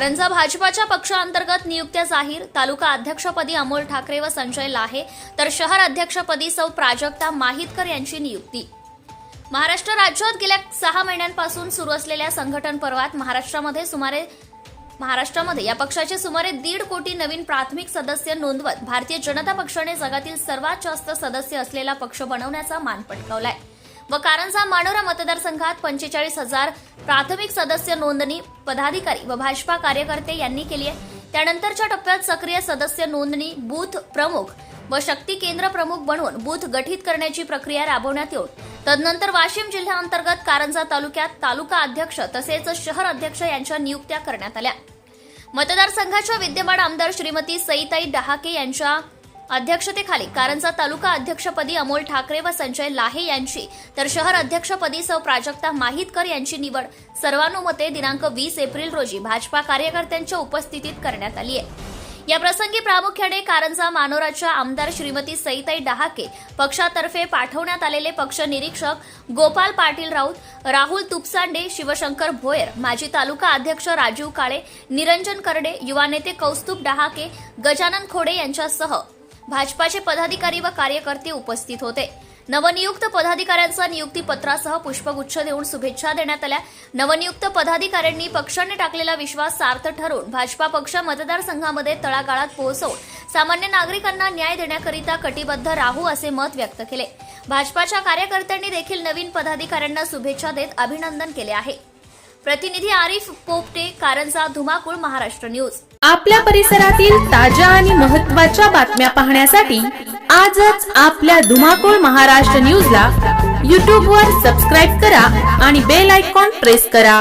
कारंजा भाजपाच्या पक्षांतर्गत नियुक्त्या जाहीर. तालुका अध्यक्षपदी अमोल ठाकरे व संजय लाहे. तर शहर अध्यक्षपदी सौ प्राजक्ता माहितकर यांची नियुक्ती. महाराष्ट्र राज्यात गेल्या सहा महिन्यांपासून सुरू असलेल्या संघटन पर्वात महाराष्ट्रामध्ये सुमारे महाराष्ट्रामध्ये या पक्षाचे सुमारे दीड कोटी नवीन प्राथमिक सदस्य नोंदवत भारतीय जनता पक्षाने जगातील सर्वात जास्त सदस्य असलेला पक्ष बनवण्याचा मान पटकावलाय. व कारंजा मानोरा मतदारसंघात पंचेचाळीस हजार प्राथमिक सदस्य नोंदणी पदाधिकारी व भाजपा कार्यकर्ते यांनी केली आहे. त्यानंतरच्या टप्प्यात सक्रिय सदस्य नोंदणी बूथ प्रमुख व शक्ती केंद्र प्रमुख बनवून बूथ गठीत करण्याची प्रक्रिया राबवण्यात येऊन तदनंतर वाशिम जिल्ह्याअंतर्गत कारंजा तालुक्यात तालुका अध्यक्ष तसेच शहर अध्यक्ष यांच्या नियुक्त्या करण्यात आल्या. मतदारसंघाच्या विद्यमान आमदार श्रीमती सईताई डहाके यांच्या अध्यक्षतेखाली. कारंजा तालुका अध्यक्षपदी अमोल ठाकरे व संजय लाहे यांची. तर शहर अध्यक्षपदी सौ प्राजक्ता माहितकर यांची निवड. सर्वानुमते दिनांक वीस एप्रिल रोजी भाजपा कार्यकर्त्यांच्या उपस्थितीत करण्यात आली आहे. या प्रसंगी प्रामुख्याने कारंजा मानोराच्या आमदार श्रीमती सईताई डहाके पक्षातर्फे पाठवण्यात आलेले पक्ष निरीक्षक गोपाल पाटील राऊत राहुल तुपसांडे शिवशंकर भोयर माजी तालुका अध्यक्ष राजीव काळे निरंजन करडे युवा नेते कौस्तुभ डहाके गजानन खोडे यांच्यासह भाजपाचे पदाधिकारी व कार्यकर्ते उपस्थित होते. नवनियुक्त पदाधिकाऱ्यांचा नियुक्ती पत्रासह पुष्पगुच्छ देऊन शुभेच्छा देण्यात आल्या. नवनियुक्त पदाधिकाऱ्यांनी पक्षाने टाकलेला विश्वास सार्थ ठरून भाजपा पक्ष मतदारसंघामध्ये तळागाळात पोहोचवून सामान्य नागरिकांना न्याय देण्याकरिता कटिबद्ध राहू असे मत व्यक्त केले. भाजपाच्या कार्यकर्त्यांनी देखील नवीन पदाधिकाऱ्यांना शुभेच्छा देत अभिनंदन केले आहे. प्रतिनिधी आरिफ पोपटे कारंजा धुमाकूळ महाराष्ट्र न्यूज. आपल्या परिसरातील ताज्या आणि महत्त्वाच्या बातम्या पाहण्यासाठी आजच आपल्या धुमाकूळ महाराष्ट्र न्यूजला यूट्यूबवर सबस्क्राईब करा आणि बेल आयकॉन प्रेस करा.